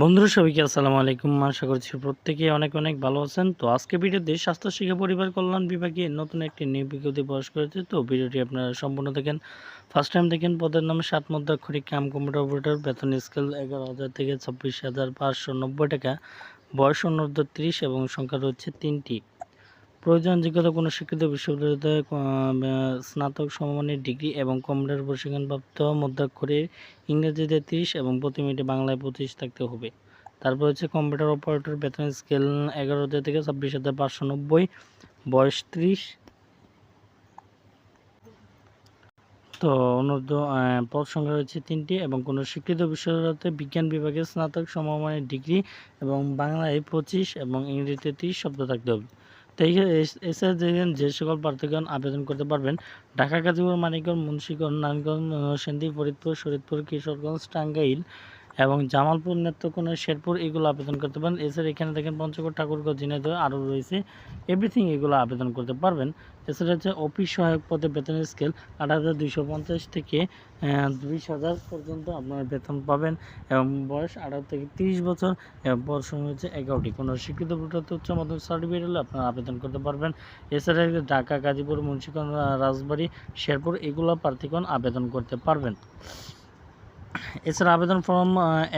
বন্ধুরা, সবাইকে আসসালামু আলাইকুম। আশা করছি প্রত্যেকে অনেক অনেক ভালো আছেন। তো আজকে ভিডিওতে স্বাস্থ্য, শিক্ষা, পরিবার কল্যাণ বিভাগে নতুন একটি নিয়োগ বিজ্ঞপ্তি প্রকাশ করেছে। তো ভিডিওটি আপনারা সম্পূর্ণ দেখেন। ফার্স্ট টাইম দেখেন, পদের নাম সাত মধ্যাক্ষরিক কাম, কম্পিউটার অপারেটর, বেতন স্কেল এগারো হাজার থেকে ছাব্বিশ হাজার পাঁচশো নব্বই টাকা। বয়স অনুর্ধ ত্রিশ এবং সংখ্যা রয়েছে তিনটি। প্রয়োজন যোগ্যতা কোনো শিক্ষিত বিশ্ববিদ্যালয়তে স্নাতক সমমানের ডিগ্রি এবং কম্পিউটার প্রশিক্ষণপ্রাপ্ত মধ্যাক্ষরে ইংরেজিতে তিরিশ এবং প্রতি মিনিটে বাংলায় পঁচিশ থাকতে হবে। তারপর হচ্ছে কম্পিউটার অপারেটর বেতন স্কেল এগারো হাজার থেকে ছাব্বিশ হাজার পাঁচশো নব্বই বয়স ত্রিশ। তো অনূর্ধ্ব আহ, পদ সংখ্যা রয়েছে তিনটি এবং কোনো স্বীকৃত বিশ্ববিদ্যালয়তে বিজ্ঞান বিভাগে স্নাতক সমমানের ডিগ্রি এবং বাংলায় পঁচিশ এবং ইংরেজিতে তিরিশ শব্দ থাকতে হবে। তো এস এছাড়া দেখেন যে সকল প্রার্থীগণ আবেদন করতে পারবেন। ঢাকা, গাজীপুর, মানিকগঞ্জ, মুন্সীগঞ্জ, নারায়ণগঞ্জ সেন্দি ফরিদপুর, শরীদপুর, কিশোরগঞ্জ, টাঙ্গাইল এবং জামালপুর নেত্রকোনা, শেরপুর এগুলো আবেদন করতে পারেন। এছাড়া এখানে দেখেন পঞ্চগড় ঠাকুরগঞ্জ ঝিনাইদহ আরও রয়েছে। এভরিথিং এগুলো আবেদন করতে পারবেন। এছাড়া হচ্ছে অফিস সহায়ক পদে বেতনের স্কেল আট হাজার দুইশো পঞ্চাশ থেকে বিশ হাজার পর্যন্ত আপনারা বেতন পাবেন এবং বয়স আঠারো থেকে তিরিশ বছর। বয়স হচ্ছে এগারোটি। কোনো স্বীকৃত ভোটার উচ্চ মাধ্যমিক সার্টিফিকেট হলে আপনারা আবেদন করতে পারবেন। এছাড়া ঢাকা, গাজীপুর, মুন্সিগঞ্জ, রাজবাড়ী, শেরপুর এগুলো প্রার্থীগণ আবেদন করতে পারবেন। এছাড়া আবেদন ফর্ম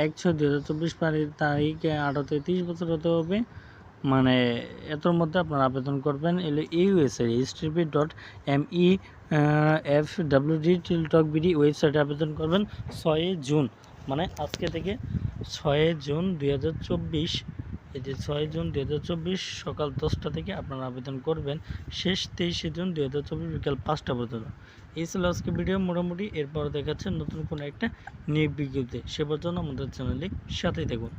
এক ছয় দু হাজার চব্বিশ তারিখ আঠারো তিরিশ বছর হতে হবে। মানে এতর মধ্যে আপনারা আবেদন করবেন। এলে USA http dot M E F W D till Teletalk BD ওয়েবসাইটে আবেদন করবেন। ছয়ই জুন মানে আজকে থেকে ছয়ই জুন দুই হাজার চব্বিশ এই যে ছয় জুন দুই চব্বিশ সকাল দশটা থেকে আপনারা আবেদন করবেন। শেষ তেইশে জুন দুই হাজার চব্বিশ বিকাল পাঁচটা পর্যন্ত। এই ছিল আজকে ভিডিও। মোটামুটি এরপর দেখাচ্ছে নতুন কোনো একটা নিয়োগ বিজ্ঞপ্তি। সে পর্যন্ত আমাদের চ্যানেলে সাথেই থাকুন।